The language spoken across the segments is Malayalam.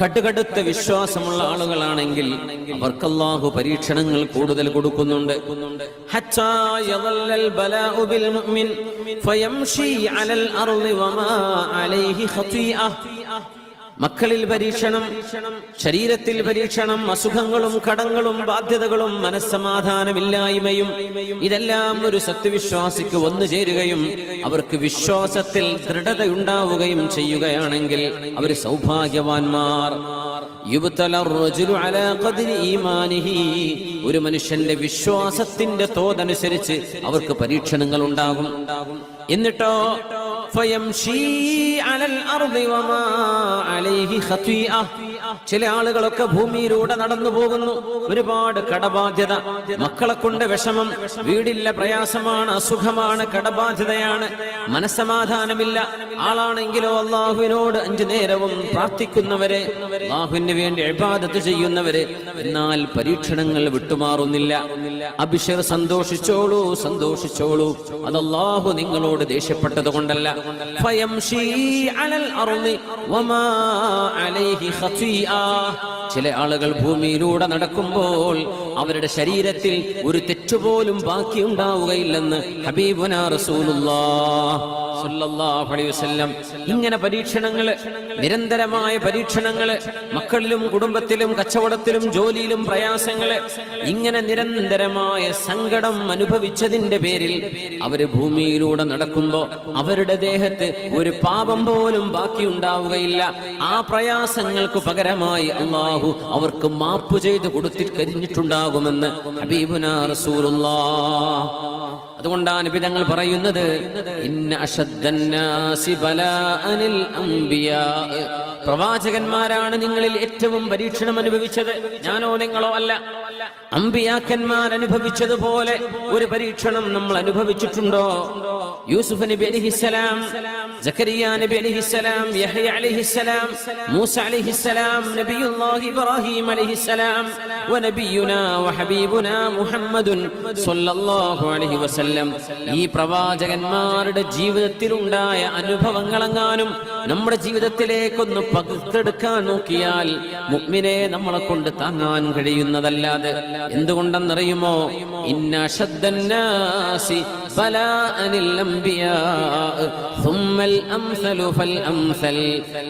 കടുകടുത്ത വിശ്വാസമുള്ള ആളുകളാണെങ്കിൽ അവർക്കല്ലാഹു പരീക്ഷണങ്ങൾ കൂടുതൽ കൊടുക്കുന്നുണ്ട്. ഫയംശി അലൽ അർളി വമാ അലൈഹി ഖതീഅ. മക്കളിൽ പരീക്ഷണം ശരീരത്തിൽ പരീക്ഷണം അസുഖങ്ങളും കടങ്ങളും ബാധ്യതകളും മനസ്സമാധാനമില്ലായ്മയും ഇതെല്ലാം ഒരു സത്യവിശ്വാസിക്ക് വന്നു ചേരുകയും അവർക്ക് വിശ്വാസത്തിൽ ദൃഢതയുണ്ടാവുകയും ചെയ്യുകയാണെങ്കിൽ അവർ സൗഭാഗ്യവാൻമാർ ഒരു മനുഷ്യന്റെ വിശ്വാസത്തിന്റെ തോതനുസരിച്ച് അവർക്ക് പരീക്ഷണങ്ങൾ ഉണ്ടാകും എന്നിട്ടോ ഫയംശീ അലൽ അർളി വമാ അലൈഹി ഖതീഅ. ചില ആളുകളൊക്കെ ഭൂമിയിലൂടെ നടന്നു പോകുന്നു. ഒരുപാട് കടബാധ്യത. മക്കളെ കൊണ്ട് വിഷമം. വീടില്ല പ്രയാസമാണ് അസുഖമാണ് കടബാധ്യതയാണ്. മനസ്സമാധാനമില്ല. ആളാണെങ്കിലോ അള്ളാഹുവിനോട് അഞ്ചു നേരവും പ്രാർത്ഥിക്കുന്നവരെ അള്ളാഹുവിന് വേണ്ടി ഇബാദത്ത് ചെയ്യുന്നവരെ. എന്നാൽ പരീക്ഷണങ്ങൾ വിട്ടുമാറുന്നില്ല. അഭിഷർ സന്തോഷിച്ചോളൂ സന്തോഷിച്ചോളൂ. അത് അള്ളാഹു നിങ്ങളോട് ദേഷ്യപ്പെട്ടത് കൊണ്ടല്ല. അലൽ വമാ അലൈഹി وفيئا ചില ആളുകൾ ഭൂമിയിലൂടെ നടക്കുമ്പോൾ അവരുടെ ശരീരത്തിൽ ഒരു തെറ്റുപോലും അലൈഹി വസല്ലം ഇങ്ങനെ പരീക്ഷണങ്ങൾ നിരന്തരമായ പരീക്ഷണങ്ങൾ മക്കളിലും കുടുംബത്തിലും കച്ചവടത്തിലും ജോലിയിലും പ്രയാസങ്ങൾ ഇങ്ങനെ നിരന്തരമായ സങ്കടം അനുഭവിച്ചതിന്റെ പേരിൽ അവർ ഭൂമിയിലൂടെ നടക്കുമ്പോ അവരുടെ ദേഹത്ത് ഒരു പാപം പോലും ബാക്കിയുണ്ടാവുകയില്ല ആ പ്രയാസങ്ങൾക്ക് പകരമായി അള്ളാഹു അവർക്ക് മാപ്പ് ചെയ്ത് കൊടുത്തി കഴിഞ്ഞിട്ടുണ്ടാകുമെന്ന് ഹബീബുന റസൂലുള്ള അതുകൊണ്ടാണ് നബി തങ്ങൾ പറയുന്നത് ഇന്ന ബലാഅനിൽ അംബിയാ. പ്രവാചകന്മാരാണ് നിങ്ങളിൽ ഏറ്റവും പരീക്ഷണം അനുഭവിച്ചത്. ഞാനോ നിങ്ങളോ അല്ല. അമ്പിയാക്കന്മാർ അനുഭവിച്ചതുപോലെ ഒരു പരീക്ഷണം നമ്മൾ അനുഭവിച്ചിട്ടുണ്ടോ? യൂസുഫ് നബി അലിഹിസ്സലാം ജക്കരിയ നബി അലിഹിസ്സലാം യഹ്യ അലിഹിസ്സലാം മൂസ അലിഹിസ്സലാം നബിയുല്ലാഹി ഇബ്രാഹിം അലിഹിസ്സലാം വനബിയുനാ വഹബീബുനാ മുഹമ്മദുൻ സ്വല്ലല്ലാഹു അലൈഹി വസല്ലം. ഈ പ്രവാചകന്മാരുടെ ജീവിതത്തിൽ ഉണ്ടായ അനുഭവങ്ങളെങ്ങാനും നമ്മുടെ ജീവിതത്തിലേക്കൊന്ന് പകർത്തെടുക്കാൻ നോക്കിയാൽ മുഅ്മിനെ നമ്മളെ കൊണ്ട് താങ്ങാൻ കഴിയുന്നതല്ലാതെ എന്തുകൊണ്ടെന്നറിയുമോ?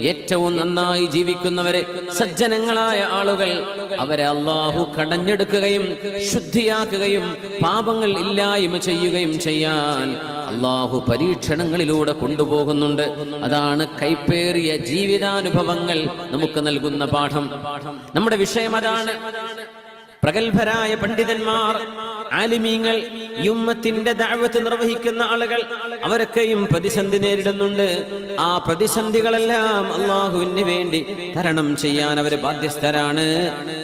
ഏറ്റവും നന്നായി ജീവിക്കുന്നവരെ സജ്ജനങ്ങളായ ആളുകൾ അവരെ അള്ളാഹു കടഞ്ഞെടുക്കുകയും ശുദ്ധിയാക്കുകയും പാപങ്ങൾ ഇല്ലായ്മ ചെയ്യുകയും ചെയ്യാൻ അള്ളാഹു പരീക്ഷണങ്ങളിലൂടെ കൊണ്ടുപോകുന്നുണ്ട്. അതാണ് കൈപ്പേറിയ ജീവിതാനുഭവങ്ങൾ നമുക്ക് നൽകുന്ന പാഠം. നമ്മുടെ വിഷയം അതാണ്. പ്രഗത്ഭരായ പണ്ഡിതന്മാർ ആലിമീങ്ങൾ യുമ്മത്തിന്റെ ദഅവത്ത് നിർവഹിക്കുന്ന ആളുകൾ അവരൊക്കെയും പ്രതിസന്ധി നേരിടുന്നുണ്ട്. ആ പ്രതിസന്ധികളെല്ലാം അള്ളാഹുവിന് വേണ്ടി തരണം ചെയ്യാൻ അവർ ബാധ്യസ്ഥരാണ്.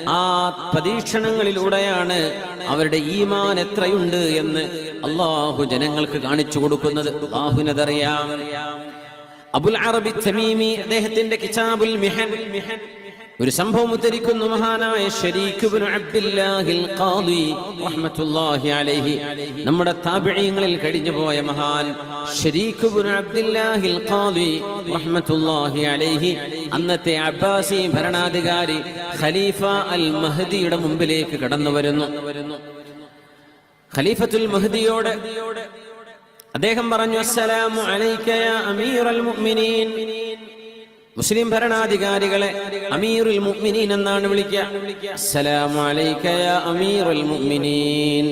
ആ പരീക്ഷണങ്ങളിലൂടെയാണ് അവരുടെ ഈമാൻ എത്രയുണ്ട് എന്ന് അള്ളാഹു ജനങ്ങൾക്ക് കാണിച്ചു കൊടുക്കുന്നത്. അള്ളാഹുവിനതറിയാം. അബുൽ അറബി തമീമി അദ്ദേഹത്തിന്റെ കിതാബുൽ മിഹൻ. ഒരു സംഭവം ഉദ്ധരിക്കുന്നു മഹാനായ അലൈഹി. നമ്മുടെ താബിഈങ്ങളിൽ കഴിഞ്ഞു പോയ മഹാൻ അലൈഹി. അന്നത്തെ അബ്ബാസി ഭരണാധികാരി ഖലീഫ അൽ മഹദിയുടെ മുമ്പിലേക്ക് കടന്നു വരുന്നു. ഖലീഫത്തുൽ മഹദിയോട് അദ്ദേഹം പറഞ്ഞു അസ്സലാമു അലൈക അമീർ അൽ മുഅ്മിനീൻ. മുസ്ലിം ഭരണാധികാരികളെ അമീറുൽ മുഅ്മിനീൻ എന്നാണ് വിളിക്കുക. അസ്സലാമു അലൈക യാ അമീറുൽ മുഅ്മിനീൻ.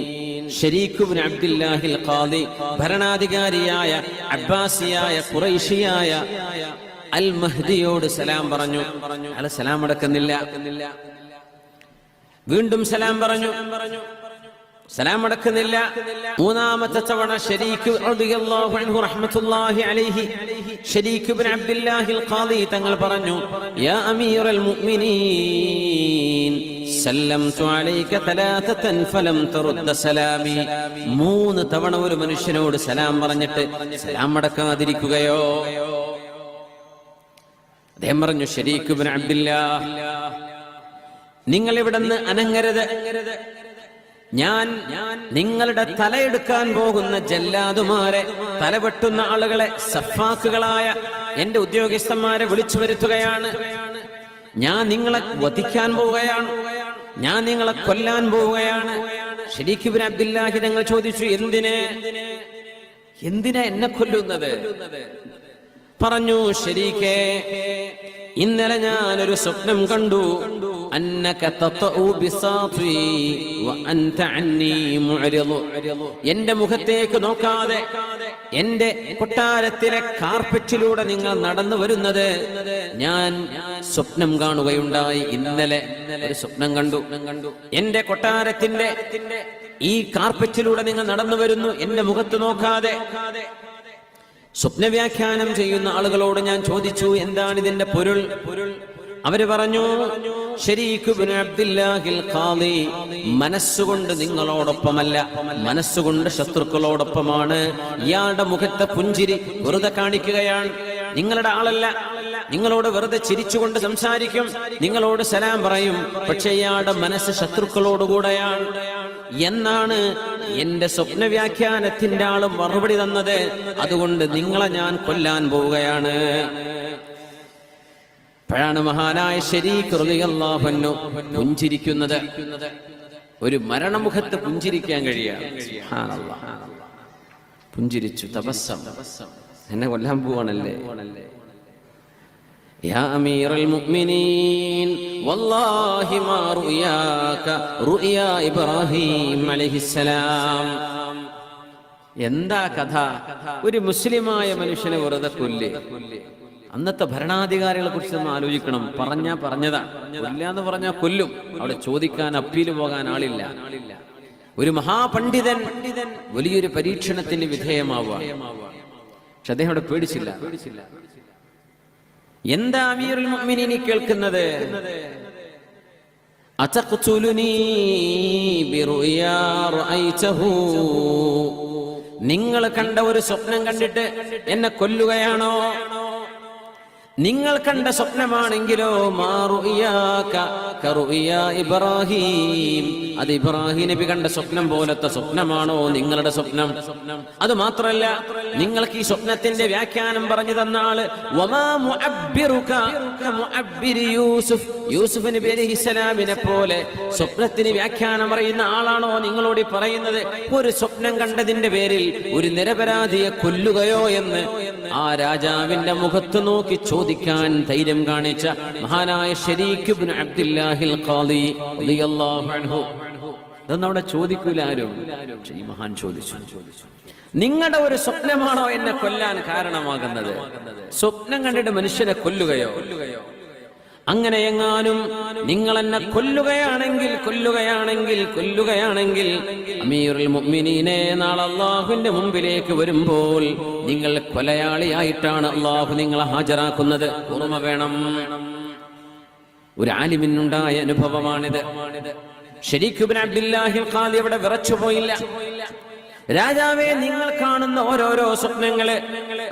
ഷരീഖ് ഇബ്നു അബ്ദുല്ലാഹിൽ ഖാദി ഭരണാധികാരിയായ അബ്ബാസിയായ ഖുറൈശിയായ അൽ മഹ്ദിയോട് സലാം പറഞ്ഞു. അയാൾ സലാം അടക്കുന്നില്ല. വീണ്ടും സലാം പറഞ്ഞു. സലാം അടക്കുന്നില്ല മൂന്നാമത്തെ തവണ ഷരീഖ് റഹ്മത്തുള്ളാഹി അലൈഹി ഷരീഖ് ഖാദി തങ്ങൾ പറഞ്ഞു യാ മുഅ്മിനീൻ സല്ലംതു അലൈക ഫലം സലാമി. മൂന്ന് തവണ ഒരു മനുഷ്യനോട് സലാം പറഞ്ഞിട്ട് സലാം അടക്കാതിരിക്കുകയോ അദ്ദേഹം പറഞ്ഞു ഷരീഖ് ഇബ്നു അബ്ദുല്ലാഹ് നിങ്ങൾ ഇവിടുന്ന് അനങ്ങരുത്. ഞാൻ നിങ്ങളുടെ തലയെടുക്കാൻ പോകുന്ന ജല്ലാതുമാരെ തലവെട്ടുന്ന ആളുകളെ സഫാക്കുകളായ എന്റെ ഉദ്യോഗസ്ഥന്മാരെ വിളിച്ചു വരുത്തുകയാണ്. ഞാൻ നിങ്ങളെ വധിക്കാൻ പോവുകയാണ്. ഞാൻ നിങ്ങളെ കൊല്ലാൻ പോവുകയാണ്. ഷെരീഖിബിൻ അബ്ദുല്ലാഹി ഞങ്ങൾ ചോദിച്ചു എന്തിനെ? എന്തിനാ എന്നെ കൊല്ലുന്നത്? പറഞ്ഞു ശരീക്കേ ഇന്നലെ ഞാനൊരു സ്വപ്നം കണ്ടു. എന്റെ മുഖത്തേക്ക് നോക്കാതെ എന്റെ കൊട്ടാരത്തിലെ കാർപ്പറ്റിലൂടെ നിങ്ങൾ നടന്നു വരുന്നത് ഞാൻ സ്വപ്നം കാണുകയുണ്ടായി. ഇന്നലെ ഒരു സ്വപ്നം കണ്ടു. എന്റെ കൊട്ടാരത്തിന്റെ ഈ കാർപ്പറ്റിലൂടെ നിങ്ങൾ നടന്നു വരുന്നു. എന്റെ മുഖത്ത് നോക്കാതെ സ്വപ്നവ്യാഖ്യാനം ചെയ്യുന്ന ആളുകളോട് ഞാൻ ചോദിച്ചു എന്താണ് ഇതിന്റെ പൊരുൾ? അവർ പറഞ്ഞു മനസ്സുകൊണ്ട് നിങ്ങളോടൊപ്പമല്ല മനസ്സുകൊണ്ട് ശത്രുക്കളോടൊപ്പമാണ്. ഇയാളുടെ മുഖത്തെ പുഞ്ചിരി വെറുതെ കാണിക്കുകയാണ്. നിങ്ങളുടെ ആളല്ല. നിങ്ങളോട് വെറുതെ ചിരിച്ചുകൊണ്ട് സംസാരിക്കും. നിങ്ങളോട് സലാം പറയും. പക്ഷെ ഇയാളുടെ മനസ്സ് ശത്രുക്കളോടുകൂടെയാണ്. എന്നാണ് എന്റെ സ്വപ്ന വ്യാഖ്യാനത്തിന്റെ ആൾ മറുപടി തന്നത്. അതുകൊണ്ട് നിങ്ങളെ ഞാൻ കൊല്ലാൻ പോവുകയാണ്. അപ്പോഴാണ് മഹാനായ ശരീഖ് റളിയല്ലാഹു പുഞ്ചിരിക്കുന്നത് ഒരു മരണമുഖത്ത് പുഞ്ചിരിക്കാൻ കഴിയാ പുഞ്ചിരിച്ചു തപസ്സം എന്നെ കൊല്ലാൻ പോവാണല്ലേ يا أمير المؤمنين والله ما رؤياك رؤيا إبراهيم عليه السلام എന്താ കഥ ഒരു മുസ്ലിമായ മനുഷ്യനെ വെറുതെ കൊല്ല് അന്നത്തെ ഭരണാധികാരികളെ കുറിച്ച് ഒന്ന് ആലോചിക്കണം. പറഞ്ഞ പറഞ്ഞതാണ് കൊല്ലാന്ന് പറഞ്ഞാ കൊല്ലും. അവിടെ ചോദിക്കാൻ അപ്പീൽ പോകാൻ ആളില്ല. ഒരു മഹാപണ്ഡിതൻ വലിയൊരു പരീക്ഷണത്തിന് വിധേയമാവുക. പക്ഷെ അദ്ദേഹം അവിടെ പേടിച്ചില്ല. എന്താ അമീറുൽ മുഅ്മിനീനി കേൾക്കുന്നത്? നിങ്ങൾ കണ്ട ഒരു സ്വപ്നം കണ്ടിട്ട് എന്നെ കൊല്ലുകയാണോ? നിങ്ങൾ കണ്ട സ്വപ്നമാണെങ്കിലോ ഇബ്രാഹിം. അത് ഇബ്രാഹിം നബി കണ്ട സ്വപ്നം പോലത്തെ സ്വപ്നമാണോ നിങ്ങളുടെ സ്വപ്നം? അത് മാത്രല്ല നിങ്ങൾക്ക് ഈ സ്വപ്നത്തിന്റെ വ്യാഖ്യാനം പറഞ്ഞു തന്ന ആൾ വമാ മുഅബ്ബിറുക കമുഅബ്ബിരി യൂസുഫ്. യൂസുഫ് നബി അലൈഹിസ്സലാമിനെ പോലെ സ്വപ്നത്തിന് വ്യാഖ്യാനം അറിയുന്ന ആളാണോ നിങ്ങളോട് പറയുന്നത്? ഒരു സ്വപ്നം കണ്ടതിന്റെ പേരിൽ ഒരു നിരപരാധിയെ കൊല്ലുകയോ എന്ന് ആ രാജാവിന്റെ മുഖത്ത് നോക്കി ചോദിക്കാൻ ധൈര്യം കാണിച്ച മഹാനായ ഷരീഖ് അവിടെ ചോദിക്കൂല ആരും. ഈ മഹാൻ ചോദിച്ചു. നിങ്ങളുടെ ഒരു സ്വപ്നമാണോ എന്നെ കൊല്ലാൻ കാരണമാകുന്നത്? സ്വപ്നം കണ്ടിട്ട് മനുഷ്യനെ കൊല്ലുകയോ കൊല്ലുകയോ? അങ്ങനെ എങ്ങാനും നിങ്ങൾ എന്നെ കൊല്ലുകയാണെങ്കിൽ കൊല്ലുകയാണെങ്കിൽ കൊല്ലുകയാണെങ്കിൽ അമീറുൽ മുഅ്മിനീനെ നാളെ മുമ്പിലേക്ക് വരുമ്പോൾ നിങ്ങൾ കൊലയാളിയായിട്ടാണ് അള്ളാഹു നിങ്ങളെ ഹാജരാക്കുന്നത്. ഓർമ്മ വേണം. ഒരു ആലിമിനുണ്ടായ അനുഭവമാണിത്. ശരിക്കും അബ്ദുല്ലാഹിൽ ഖാദി അവിടെ വിറച്ചു പോയില്ല. രാജാവെ നിങ്ങൾ കാണുന്ന ഓരോരോ സ്വപ്നങ്ങൾ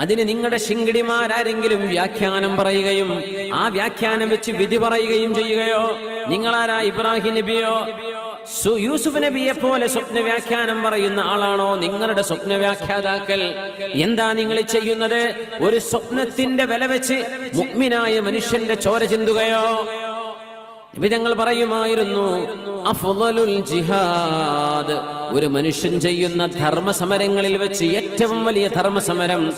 അതിന് നിങ്ങളുടെ ശിങ്കിടിമാരാരെങ്കിലും വ്യാഖ്യാനം പറയുകയും ആ വ്യാഖ്യാനം വെച്ച് വിധി പറയുകയും ചെയ്യുകയോ? നിങ്ങളാരാ ഇബ്രാഹിം നബിയോ? യൂസുഫ് നബിയെ പോലെ സ്വപ്ന വ്യാഖ്യാനം പറയുന്ന ആളാണോ നിങ്ങളുടെ സ്വപ്ന വ്യാഖ്യാതാക്കൾ എന്താ നിങ്ങൾ ചെയ്യുന്നത്? ഒരു സ്വപ്നത്തിന്റെ വില വെച്ച് മുഗ്മിനായ മനുഷ്യന്റെ ചോര ചിന്തുകയോ? വിധങ്ങൾ പറയുമായിരുന്നു അഫ്ളലുൽ ജിഹാദ്. ഒരു മനുഷ്യൻ ചെയ്യുന്ന ധർമ്മസമരങ്ങളിൽ വെച്ച് ഏറ്റവും വലിയ ധർമ്മസമരം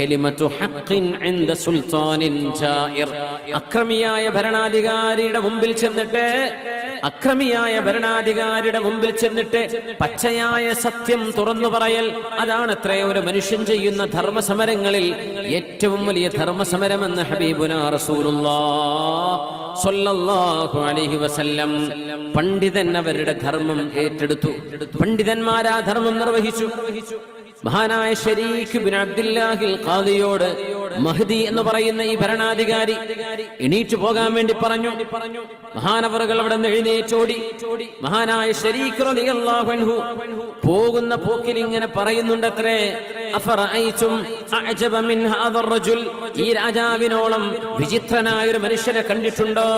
കലിമത്തു ഹഖിൻ ഇൻദ സുൽത്താനിൻ ജായിർ. അക്രമിയായ ഭരണാധികാരിയുടെ മുമ്പിൽ ചെന്നിട്ട് അക്രമിയായ ഭരണാധികാരിയുടെ മുമ്പിൽ ചെന്നിട്ട് പച്ചയായ സത്യം തുറന്നു പറയൽ അതാണ് ഒരു മനുഷ്യൻ ചെയ്യുന്ന ധർമ്മസമരങ്ങളിൽ ഏറ്റവും വലിയ ധർമ്മസമരമെന്ന് ഹബീബുന റസൂലുള്ള. അലൈഹി വസല്ലം പണ്ഡിതൻ അവരുടെ ധർമ്മം ഏറ്റെടുത്തു. പണ്ഡിതന്മാരാ ധർമ്മം നിർവഹിച്ചു. മഹാനായ ഷരീഖ് ബിൻ അബ്ദുല്ലാഹിൽ ഖാദിയോട് മഹദി എന്ന് പറയുന്ന ഈ ഭരണാധികാരി എണീറ്റു പോകാൻ വേണ്ടി പറഞ്ഞു. പറഞ്ഞു മഹാനവറുകൾ അവിടെ എഴുന്നേറ്റോടി. മഹാനായ അൻഹു പോകുന്ന പോക്കിൽ ഇങ്ങനെ പറയുന്നുണ്ടത്രേ ഈ രാജാവിനോളം വിചിത്രനായ ഒരു മനുഷ്യനെ കണ്ടിട്ടുണ്ടോ?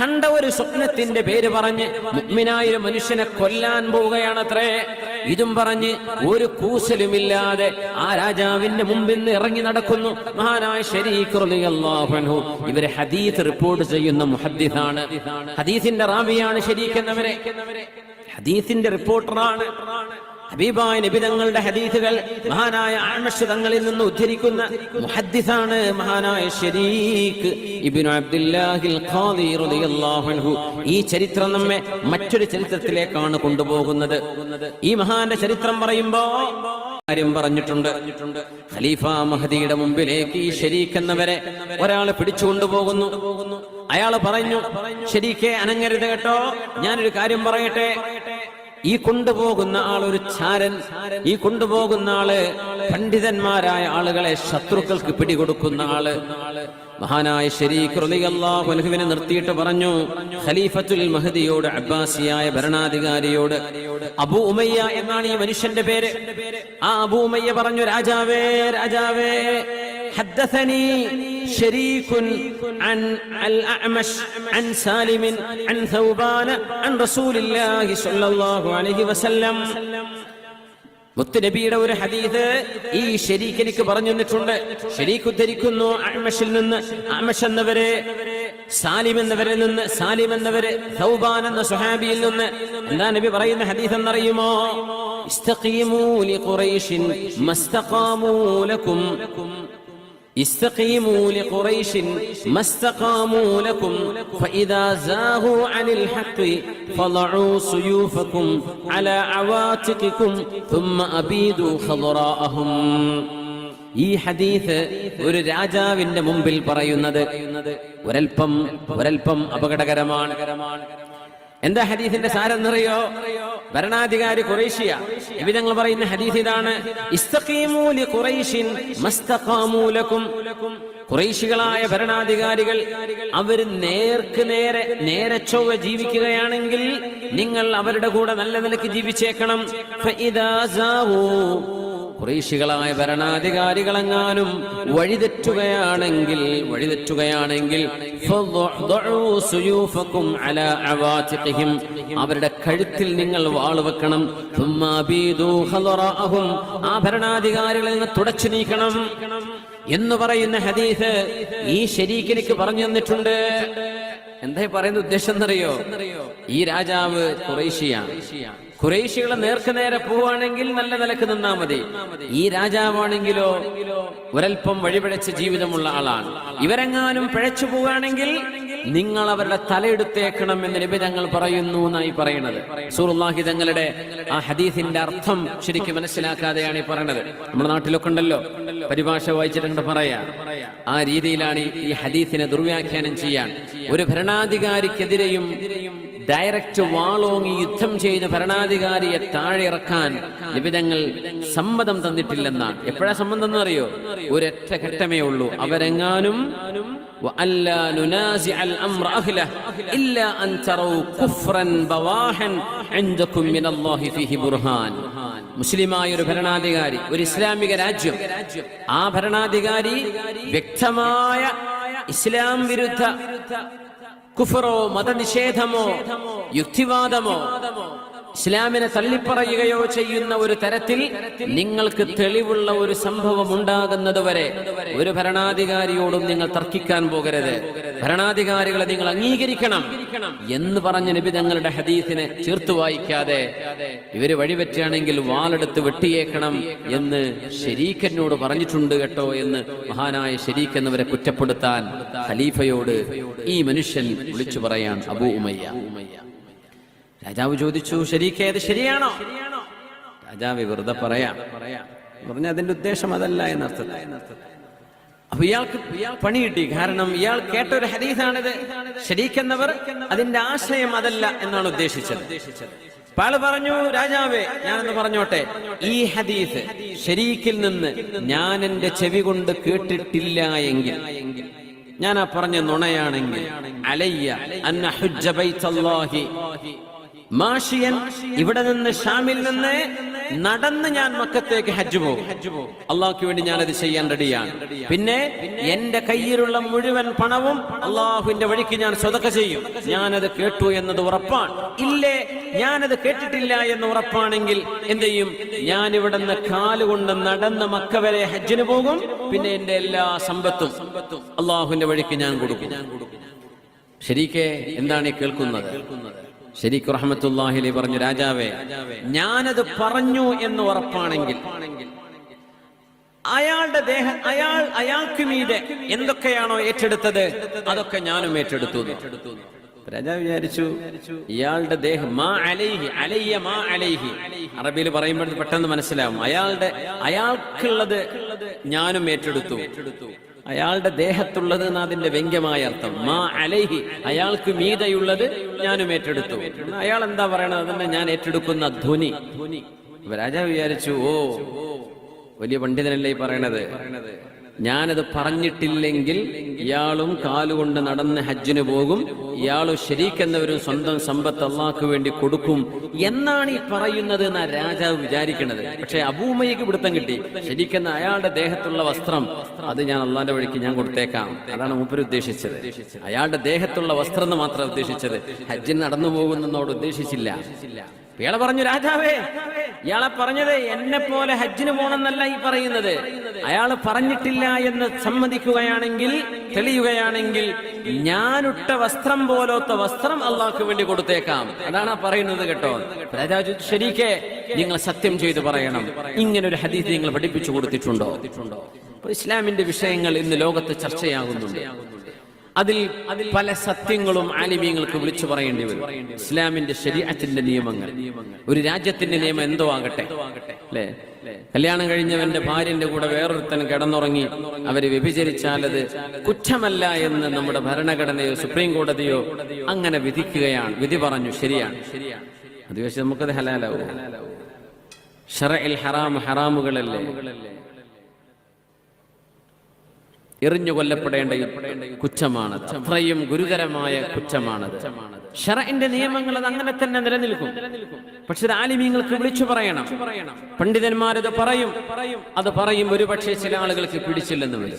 കണ്ട ഒരു സ്വപ്നത്തിന്റെ പേര് പറഞ്ഞ് മുഗ്മിനായ മനുഷ്യനെ കൊല്ലാൻ പോവുകയാണത്രേ. ഇതും പറഞ്ഞ് ഒരു കൂസലുമില്ലാതെ ആ രാജാവിന്റെ മുമ്പിൽ നിന്ന് ഇറങ്ങി നടക്കുന്നു. മഹാനായ ഇവരെ ഹദീസ് റിപ്പോർട്ട് ചെയ്യുന്ന മുഹദ്ദിസാണ്. ഹദീസിന്റെ റാബിയാണ് എന്നവരെ. ഹദീസിന്റെ റിപ്പോർട്ടറാണ്. ഹബീബായ നബി തങ്ങളുടെ ഹദീസുകൾ മഹാനായ ആമഷ് തങ്ങളിൽ നിന്ന് ഉദ്ധരിക്കുന്ന മുഹദ്ദിസാണ് മഹാനായ ശരീഖ് ഇബ്നു അബ്ദുല്ലാഹിൽ ഖാദി റളിയല്ലാഹു അൻഹു. ഈ ചരിത്രം നമ്മെ മറ്റൊരു ചരിത്രത്തിലേക്കാണ് കൊണ്ടുപോകുന്നത്. ഈ മഹാന്റെ ചരിത്രം പറയുമ്പോൾ കാര്യം പറഞ്ഞിട്ടുണ്ട്. ഖലീഫ മഹദിയുടെ മുമ്പിലേക്ക് ഈ ഷരീഖ് എന്നവരെ ഒരാളെ പിടിച്ചുകൊണ്ടുപോകുന്നു അയാൾ പറഞ്ഞു ഷരീഖെ അനങ്ങരുത് കേട്ടോ. ഞാനൊരു കാര്യം പറയട്ടെ. ഈ കൊണ്ടുപോകുന്ന ആൾ ഒരു ചാരൻ. ഈ കൊണ്ടുപോകുന്ന ആൾ പണ്ഡിതന്മാരായ ആളുകളെ ശത്രുക്കൾക്ക് പിടികൊടുക്കുന്ന ആൾ. മഹാനായ ശരീഖ് റളിയല്ലാഹു അൻഹുവിനെ നിർത്തിയിട്ട് പറഞ്ഞു ഖലീഫത്തുൽ മഹദിയോട് അബ്ബാസിയായ ഭരണാധികാരിയോട് അബു ഉമയ്യ എന്നാണ് ഈ മനുഷ്യന്റെ പേര്. ആ അബു ഉമയ്യ പറഞ്ഞു രാജാവേ രാജാവേ حدثني شريك عن الأعمش عن سالم عن ثوبان عن رسول الله صلى الله عليه وسلم മുത്തുനബിയുടെ ഒരു ഹദീസ് ഈ ഷരീഖ് എനിക്ക് പറഞ്ഞു തന്നിട്ടുണ്ട് ഷരീഖ് ഉദ്ധരിക്കുന്നു അഹ്മഷിൽ നിന്ന് അഹ്മഷ് എന്നവരെ സാലിം എന്നവരിൽ നിന്ന് സാലിം എന്നവര് സൗബാൻ എന്ന സുഹാബിയിൽ നിന്ന് എന്താ നബി പറയുന്ന ഹദീസ് എന്നറിയുമോ ഇസ്തഖീമൂ ലിഖുറൈഷിൻ മസ്തഖാമൂ ലക്കും استقيموا لقريش ما استقاموا لكم فإذا زاغوا عن الحق فضعوا سيوفكم على عواتقكم ثم أبيدوا خضراءهم ഈ ഹദീസ് ഒരു രാജാവിന്റെ മുമ്പിൽ പറയുന്നത് ഒരൽപ്പം ഒരൽപ്പം അപകടകരമാണ് എന്താ ഹദീസിന്റെ സാരം എന്നറിയോ ഭരണാധികാരി കുറേഷ്യ ഇവിധങ്ങൾ പറയുന്ന ഹദീസ് ഇതാണ് കുറേശികളായ ഭരണാധികാരികൾ അവർ നേർക്ക് നേരെ നേരെ ചൊവ്വ ജീവിക്കുകയാണെങ്കിൽ നിങ്ങൾ അവരുടെ കൂടെ നല്ല നിലയ്ക്ക് ജീവിച്ചേക്കണം. കുറേശികളായ ഭരണാധികാരികളെങ്ങാനും വഴിതെറ്റുകയാണെങ്കിൽ വഴിതെറ്റുകയാണെങ്കിൽ അവരുടെ കഴുത്തിൽ നിങ്ങൾ വാൾ വെക്കണം. ആ ഭരണാധികാരികളെ നിന്ന് തുടച്ചു നീക്കണം. എന്ന് പറയുന്ന ഹദീസ് ഈ ശരീക്കിനിക്ക് പറഞ്ഞു തന്നിട്ടുണ്ട്. എന്താ ഈ പറയുന്ന ഉദ്ദേശം എന്നറിയോ? ഈ രാജാവ് കുറേശിയാണ് കുറേശികളെ നേർക്ക് നേരെ പോവാണെങ്കിൽ നല്ല നിലയ്ക്ക് നിന്നാ മതി. ഈ രാജാവാണെങ്കിലോ ഒരൽപ്പം വഴിപിഴച്ച ജീവിതമുള്ള ആളാണ്. ഇവരെങ്ങാനും പിഴച്ചു പോവുകയാണെങ്കിൽ നിങ്ങൾ അവരുടെ തലയെടുത്തേക്കണം എന്ന് നബി തങ്ങൾ പറയുന്നു എന്നായി പറയുന്നത്. സൂറുല്ലാഹി തങ്ങളുടെ ആ ഹദീസിന്റെ അർത്ഥം ശരിക്കും മനസ്സിലാക്കാതെയാണ് ഈ പറയുന്നത് നമ്മുടെ നാട്ടിലൊക്കെ ഉണ്ടല്ലോ പരിഭാഷ വായിച്ചിട്ടുണ്ട് പറയാ. ആ രീതിയിലാണ് ഈ ഹദീസിനെ ദുർവ്യാഖ്യാനം ചെയ്യാൻ. ഒരു ഭരണാധികാരിക്കെതിരെയും ഡയറക്റ്റ് വാളോങ്ങി യുദ്ധം ചെയ്ത് ഭരണാധികാരിയെ താഴെ ഇറക്കാൻ നിബിതങ്ങൾ സമ്മതം തന്നിട്ടില്ലെന്നാണ്. എപ്പോഴാ സമ്മതം എന്നറിയോ ഒരൊറ്റ ഘട്ടമേ ഉള്ളൂ. അവരെങ്ങാനും മുസ്ലിമായ ഒരു ഭരണാധികാരി ഒരു ഇസ്ലാമിക രാജ്യം. ആ ഭരണാധികാരി വ്യക്തമായ ഇസ്ലാം വിരുദ്ധ കുഫറോ മതനിഷേധമോ യുക്തിവാദമോ. ഇസ്ലാമിനെ തള്ളിപ്പറയുകയോ ചെയ്യുന്ന ഒരു തരത്തിൽ നിങ്ങൾക്ക് തെളിവുള്ള ഒരു സംഭവം ഉണ്ടാകുന്നത് വരെ ഒരു ഭരണാധികാരിയോടും നിങ്ങൾ തർക്കിക്കാൻ പോകരുത്. ഭരണാധികാരികളെ നിങ്ങൾ അംഗീകരിക്കണം എന്ന് പറഞ്ഞ നബി തങ്ങളുടെ ഹദീസിനെ ചേർത്ത് വായിക്കാതെ ഇവർ വഴിപറ്റുകയാണെങ്കിൽ വാളെടുത്ത് വെട്ടിയേക്കണം എന്ന് ശരീഖനോട് പറഞ്ഞിട്ടുണ്ട് കേട്ടോ എന്ന് മഹാനായ ശരീഖ് എന്നിവരെ കുറ്റപ്പെടുത്താൻ ഖലീഫയോട് ഈ മനുഷ്യൻ വിളിച്ചു പറയാൻ അബൂ ഉമയ്യ. രാജാവ് ചോദിച്ചു ശരിക്കേത് ശരിയാണോ? രാജാവ് വെറുതെ പറയാം. പറഞ്ഞ അതിന്റെ ഉദ്ദേശം അതല്ല എന്നർത്ഥം. അപ്പൊ ഇയാൾക്ക് പണി കിട്ടി. കാരണം ഇയാൾ കേട്ട ഒരു ഹരീതാണിത് ശരിക്കെന്നവർ അതിന്റെ ആശയം അതല്ല എന്നാണ് ഉദ്ദേശിച്ചത്. പാൾ പറഞ്ഞു രാജാവേ ഞാനൊന്ന് പറഞ്ഞോട്ടെ. ഈ ഹദീസ് ശരീക്കിൽ നിന്ന് ഞാൻ എന്റെ ചെവി കൊണ്ട് കേട്ടിട്ടില്ല എങ്കിൽ ഞാൻ ആ പറഞ്ഞ നുണയാണെങ്കിൽ അലയ്യ അന്ന ഹുജ്ജ ബൈത്തല്ലാഹി മാഷിയൻ ഇവിടെ നിന്ന് ഷാമിൽ നിന്ന് നടന്ന് ഞാൻ മക്കത്തേക്ക് ഹജ്ജ് പോകും. അള്ളാഹ്ക്ക് വേണ്ടി ഞാൻ അത് ചെയ്യാൻ റെഡിയാണ്. പിന്നെ എന്റെ കയ്യിലുള്ള മുഴുവൻ പണവും അള്ളാഹുവിന്റെ വഴിക്ക് ഞാൻ സ്വതക്ക ചെയ്യും. ഞാനത് കേട്ടു എന്നത് ഉറപ്പാണ്. ഇല്ലേ ഞാനത് കേട്ടിട്ടില്ല എന്ന് ഉറപ്പാണെങ്കിൽ എന്ത് ചെയ്യും? ഞാൻ ഇവിടെ നിന്ന് കാലുകൊണ്ട് നടന്ന് മക്ക വരെ ഹജ്ജിന് പോകും. പിന്നെ എന്റെ എല്ലാ സമ്പത്തും അള്ളാഹുവിന്റെ വഴിക്ക് ഞാൻ കൊടുക്കും. ശരിക്കേ എന്താണ് ഈ കേൾക്കുന്നത്? ശരിക്കും റഹമത്തുല്ലാഹിലി പറഞ്ഞു രാജാവേ ഞാനത് പറഞ്ഞു എന്ന് ഉറപ്പാണെങ്കിൽ അയാളുടെ ദേഹം അയാൾ അയാൾക്ക് മീതെ എന്തൊക്കെയാണോ ഏറ്റെടുത്തത് അതൊക്കെ ഞാനും ഏറ്റെടുത്തു രാജാവ് വിചാരിച്ചു ഇയാളുടെ ദേഹം മാ അലൈഹി അലയ്യ മാ അലൈഹി. അറബിയിൽ പറയുമ്പോൾ പെട്ടെന്ന് മനസ്സിലാവും. അയാളുടെ അയാൾക്കുള്ളത് ഞാനും ഏറ്റെടുത്തു. അയാളുടെ ദേഹത്തുള്ളത് എന്ന അതിന്റെ വ്യംഗ്യമായ അർത്ഥം. മാ അലൈഹി അയാൾക്ക് മീതയുള്ളത് ഞാനും ഏറ്റെടുത്തു. അയാൾ എന്താ പറയണത്? അതന്നെ ഞാൻ ഏറ്റെടുക്കുന്ന ധ്വനി. രാജാവ് വിചാരിച്ചു ഓ വലിയ പണ്ഡിതനല്ലേ പറയണത്? ഞാനത് പറഞ്ഞിട്ടില്ലെങ്കിൽ ഇയാളും കാലുകൊണ്ട് നടന്ന് ഹജ്ജിന് പോകും. ഇയാളും ശരിക്കെന്നവരും സ്വന്തം സമ്പത്ത് അള്ളാഹ്ക്ക് വേണ്ടി കൊടുക്കും എന്നാണ് ഈ പറയുന്നത് എന്ന രാജാവ് വിചാരിക്കുന്നത് പക്ഷെ അബൂമയ്ക്ക് പിടുത്തം കിട്ടി. ശരിക്കെന്ന അയാളുടെ ദേഹത്തുള്ള വസ്ത്രം അത് ഞാൻ അള്ളാന്റെ വഴിക്ക് ഞാൻ കൊടുത്തേക്കാം. അതാണ് മൂപ്പര് ഉദ്ദേശിച്ചത്. അയാളുടെ ദേഹത്തുള്ള വസ്ത്രം എന്ന് മാത്രം ഉദ്ദേശിച്ചത്. ഹജ്ജിന് നടന്നു പോകുന്നതിനോട് ഉദ്ദേശിച്ചില്ല. ഇയാളെ പറഞ്ഞു രാജാവേ ഇയാളെ പറഞ്ഞത് എന്നെ പോലെ ഹജ്ജിന് പോണെന്നല്ല ഈ പറയുന്നത്. അയാൾ പറഞ്ഞിട്ടില്ല എന്ന് സമ്മതിക്കുകയാണെങ്കിൽ തെളിയുകയാണെങ്കിൽ ഞാനിട്ട വസ്ത്രം പോലത്തെ വസ്ത്രം അള്ളാഹ്ക്ക് വേണ്ടി കൊടുത്തേക്കാം. അതാണ് ആ പറയുന്നത് കേട്ടോ. രാജാജു ശരിക്കേ നിങ്ങൾ സത്യം ചെയ്തു പറയണം. ഇങ്ങനെ ഒരു ഹദീസ് നിങ്ങൾ പഠിപ്പിച്ചു കൊടുത്തിട്ടുണ്ടോ? ഇസ്ലാമിന്റെ വിഷയങ്ങൾ ഇന്ന് ലോകത്ത് ചർച്ചയാകുന്നുണ്ട്. അതിൽ പല സത്യങ്ങളും ആലിമീങ്ങൾക്ക് വിളിച്ചു പറയേണ്ടി വരും. ഇസ്ലാമിന്റെ ശരീഅത്തിന്റെ നിയമങ്ങൾ. ഒരു രാജ്യത്തിന്റെ നിയമം എന്തോ ആകട്ടെ. അല്ലേ? കല്യാണം കഴിഞ്ഞവന്റെ ഭാര്യന്റെ കൂടെ വേറൊരുത്തൻ കിടന്നുറങ്ങി അവർ വ്യഭിചരിച്ചാൽ അത് കുറ്റമല്ല എന്ന് നമ്മുടെ ഭരണഘടനയോ സുപ്രീം കോടതിയോ അങ്ങനെ വിധിക്കുകയാണ് വിധി പറഞ്ഞു. ശരിയാണ്. അത് പക്ഷെ നമുക്കത് ഹലാലാവും. ഹറാം ഹറാമുകളല്ലേ? എറിഞ്ഞു കൊല്ലപ്പെടേണ്ട കുറ്റമാണ്. അത്രയും ഗുരുതരമായ കുറ്റമാണ് ഷറഇന്റെ നിയമങ്ങൾ അത് അങ്ങനെ തന്നെ നിലനിൽക്കും. പക്ഷെ ആലിമീങ്ങൾക്ക് വിളിച്ചു പറയണം. പണ്ഡിതന്മാരത് പറയും. അത് പറയും ഒരുപക്ഷെ ചില ആളുകൾക്ക് പിടിച്ചില്ലെന്ന്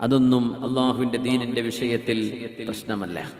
അതൊന്നും അള്ളാഹുവിന്റെ ദീനിന്റെ വിഷയത്തിൽ പ്രശ്നമല്ല.